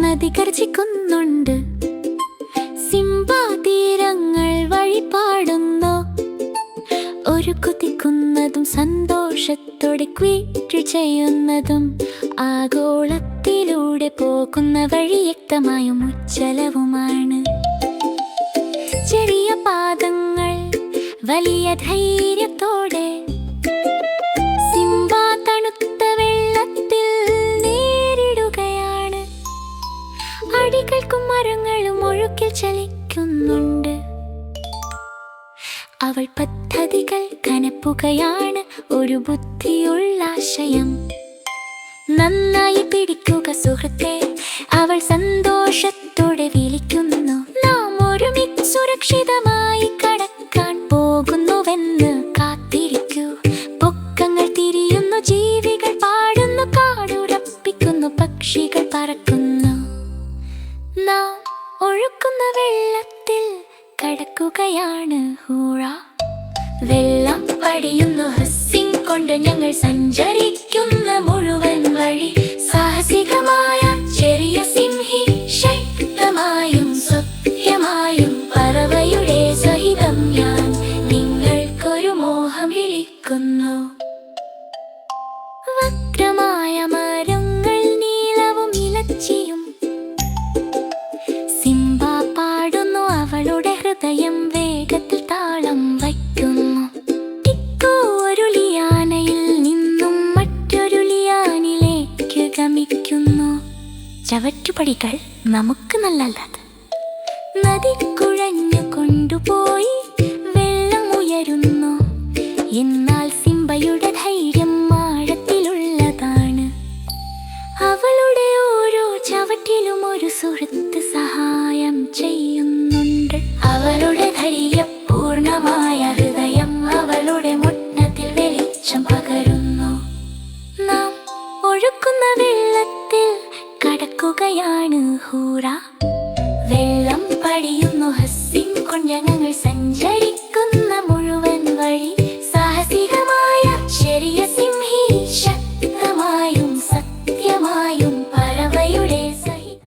നദി ഗർജിക്കുന്നുണ്ട്. സിംബാ വഴി പാടുന്നു. ഒരു കുതിക്കുന്നതും സന്തോഷത്തോടെ ക്വീറ്റ് ചെയ്യുന്നതും ആഗോളത്തിലൂടെ പോകുന്ന വഴി വ്യക്തമായും ഉജ്ജലവുമാണ് ചെറിയ പാദങ്ങൾ വലിയ ധൈര്യത്തോടെ. സിംബ തണുത്ത വെള്ളത്തിൽ നേരിടുകയാണ്. അടികൾക്കും മരങ്ങളും ഒഴുക്കിൽ ചലിക്കുന്നുണ്ട്. അവൾ പദ്ധതികൾ കനപ്പുകയാണ് ഒരു ബുദ്ധിയുള്ള ആശയം. നന്നായി പിടിക്കുക സുഹൃത്തെ അവൾ സന്തോഷത്തോടെ വിളിക്കുന്നു. നാം ഒരുമിച്ച് സുരക്ഷിതമായി കടക്കാൻ പോകുന്നുവെന്ന് കാത്തിരിക്കൂ. പൊക്കങ്ങൾ തിരിയുന്നു ജീവികൾ പാടുന്നു കാടുറപ്പിക്കുന്നു പക്ഷികൾ പറക്കുന്നു. നാം ഒഴുക്കുന്ന വെള്ളത്തിൽ കടക്കുകയാണ്. ഹൂഴ വെള്ളം പടിയുന്നു. പറവയുടെ സഹിതം ഞാൻ നിങ്ങൾക്കൊരു മോഹം വിളിക്കുന്നു വക്രമായ മരങ്ങൾ നീളവും ഇലച്ചിയും സിംബ പാടുന്നു അവളുടെ ഹൃദയം വേഗത്തിൽ താളം വയ്ക്കുന്നു. ടിക്കു ഒരു ലിയാനയിൽ നിന്നും മറ്റൊരു ലിയാനിലേക്ക് ഗമിക്കുന്നു. ചവറ്റുപടികൾ നമുക്ക് നല്ലത് നദിക്കുഴഞ്ഞു കൊണ്ടുപോയി വെള്ളം ഉയരുന്നു എന്നാൽ സിംബയുടെ ധൈര്യം ആഴത്തിലുള്ളതാണ്. അവളുടെ ഓരോ ചവറ്റിലും ഒരു സുഹൃത്ത് സഹായം ചെയ്യുന്നുണ്ട്. അവളുടെ ധൈര്യപൂർണമായ ഹൃദയം അവളുടെ മുട്ടത്തിൽ വെളിച്ചം പകരുന്നു. നാം ഒഴുക്കുന്ന വെള്ളത്തിൽ കടക്കുകയാണ് ഹൂറ. പടിയുന്നു ഹസ്സിൻ കൊണ്ട് ഞങ്ങൾ സഞ്ചരി